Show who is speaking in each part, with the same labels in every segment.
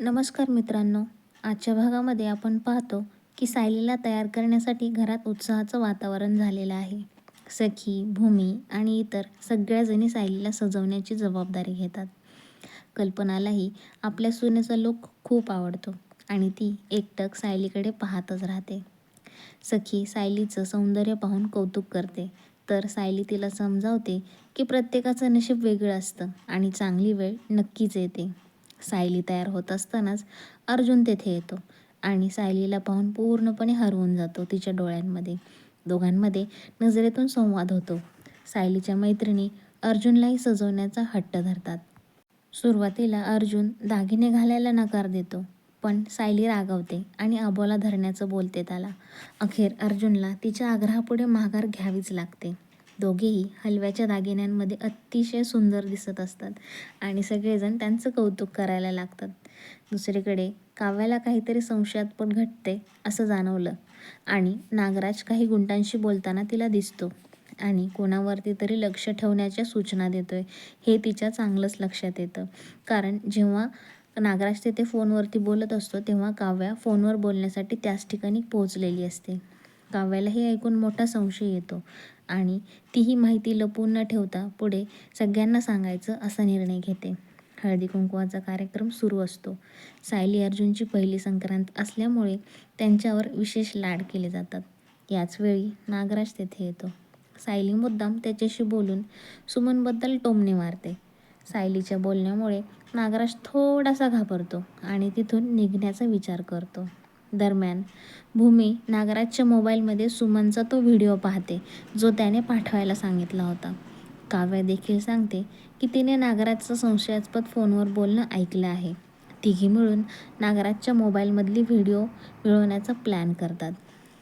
Speaker 1: नमस्कार मित्रांनो. आजच्या भागामध्ये आपण पाहतो की सायलीला तयार करण्यासाठी घरात उत्साहाचं वातावरण झालेलं आहे. सखी भूमी आणि इतर सगळ्याजणी सायलीला सजवण्याची जबाबदारी घेतात. कल्पनालाही आपल्या सुनेचा लोक खूप आवडतो आणि ती एकटक सायलीकडे पाहतच राहते. सखी सायलीचं सौंदर्य पाहून कौतुक करते. तर सायली तिला समजावते की प्रत्येकाचं नशीब वेगळं असतं आणि चांगली वेळ नक्कीच येते. सायली तयार होत असतानाच अर्जुन तेथे येतो आणि सायलीला पाहून पूर्णपणे हरवून जातो तिच्या डोळ्यांमध्ये. दोघांमध्ये नजरेतून संवाद होतो. सायलीच्या मैत्रिणी अर्जुनलाही सजवण्याचा हट्ट धरतात. सुरुवातीला अर्जुन दागिने घालायला नकार देतो पण सायली रागवते आणि अबोला धरण्याचं बोलते त्याला अखेर अर्जुनला तिच्या आग्रहापुढे माघार घ्यावीच लागते. दोघेही हलव्याच्या दागिन्यांमध्ये अतिशय सुंदर दिसत असतात आणि सगळेजण त्यांचं कौतुक करायला लागतात. दुसरीकडे काव्याला काहीतरी संशयात पण घटते असं जाणवलं आणि नागराज काही गुंटांशी बोलताना तिला दिसतो आणि कोणावरती तरी लक्ष ठेवण्याच्या सूचना देतोय. हे तिच्या चांगलंच लक्षात येतं. कारण जेव्हा नागराज तिथे फोनवरती बोलत असतो तेव्हा काव्या फोनवर बोलण्यासाठी त्याच ठिकाणी पोहोचलेली असते. काव्याला हे ऐकून मोठा संशय येतो आणि तीही माहिती लपवून न ठेवता पुढे सगळ्यांना सांगायचं असा निर्णय घेते. हळदी कुंकवाचा कार्यक्रम सुरू असतो. सायली अर्जुनची पहिली संक्रांत असल्यामुळे त्यांच्यावर विशेष लाड केले जातात. याचवेळी नागराज तेथे येतो. सायली मुद्दाम त्याच्याशी बोलून सुमनबद्दल टोमणे मारते. सायलीच्या बोलण्यामुळे नागराज थोडासा घाबरतो आणि तिथून निघण्याचा विचार करतो. दरम्यान. भूमी नागराजच्या मोबाईलमध्ये सुमनचा तो व्हिडिओ पाहते जो त्याने पाठवायला सांगितला होता. काव्य देखील सांगते की तिने नागराजचं संशयास्पद फोनवर बोलणं ऐकलं आहे. तिघी मिळून नागराजच्या मोबाईलमधली व्हिडिओ मिळवण्याचा प्लॅन करतात.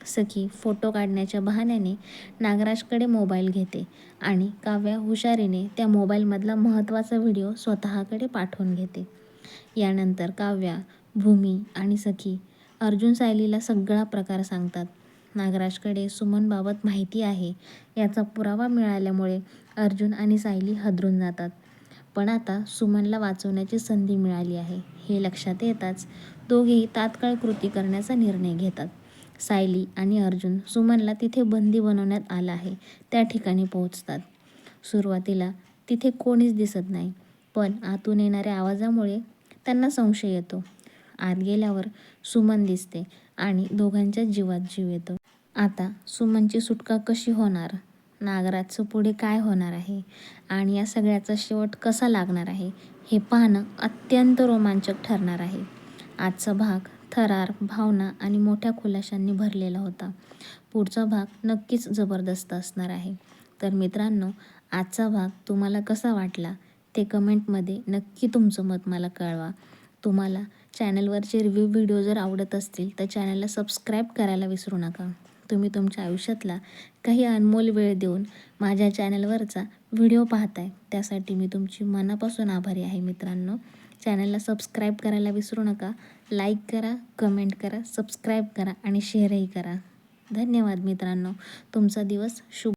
Speaker 1: सखी फोटो काढण्याच्या बहाण्याने नागराजकडे मोबाईल घेते आणि काव्या हुशारीने त्या मोबाईलमधला महत्त्वाचा व्हिडिओ स्वतःकडे पाठवून घेते. यानंतर काव्या भूमी आणि सखी अर्जुन सायलीला सगळा प्रकार सांगतात. नागराजकडे सुमनबाबत माहिती आहे. याचा पुरावा मिळाल्यामुळे अर्जुन आणि सायली हदरून जातात. पण आता सुमनला वाचवण्याची संधी मिळाली आहे. हे लक्षात येताच दोघेही तात्काळ कृती करण्याचा निर्णय घेतात. सायली आणि अर्जुन सुमनला तिथे बंदी बनवण्यात आला आहे. त्या ठिकाणी पोहोचतात. सुरुवातीला तिथे कोणीच दिसत नाही. पण आतून येणाऱ्या आवाजामुळे त्यांना संशय येतो. आत गेल्यावर सुमन दिसते आणि दोघांच्या जीवात जीव येतो. आता सुमनची सुटका कशी होणार? नागराजचं पुढे काय होणार आहे? आणि या सगळ्याचा शेवट कसा लागणार आहे? हे पाहणं अत्यंत रोमांचक ठरणार आहे. आजचा भाग थरार भावना आणि मोठ्या खुलाशांनी भरलेला होता. पुढचा भाग नक्कीच जबरदस्त असणार आहे. तर मित्रांनो आजचा भाग तुम्हाला कसा वाटला? ते कमेंटमध्ये नक्की तुमचं मत मला कळवा. तुम्हाला चॅनलवरचे रिव्ह्यू व्हिडिओ जर आवडत असतील तर चॅनलला सबस्क्राईब करायला विसरू नका. तुम्ही तुमच्या आयुष्यातला काही अनमोल वेळ देऊन माझ्या चॅनलवरचा व्हिडिओ पाहताय. त्यासाठी मी तुमची मनापासून आभारी आहे मित्रांनो. चॅनलला सबस्क्राईब करायला विसरू नका. लाईक करा कमेंट करा सबस्क्राईब करा आणि शेअरही करा. धन्यवाद मित्रांनो. तुमचा दिवस शुभ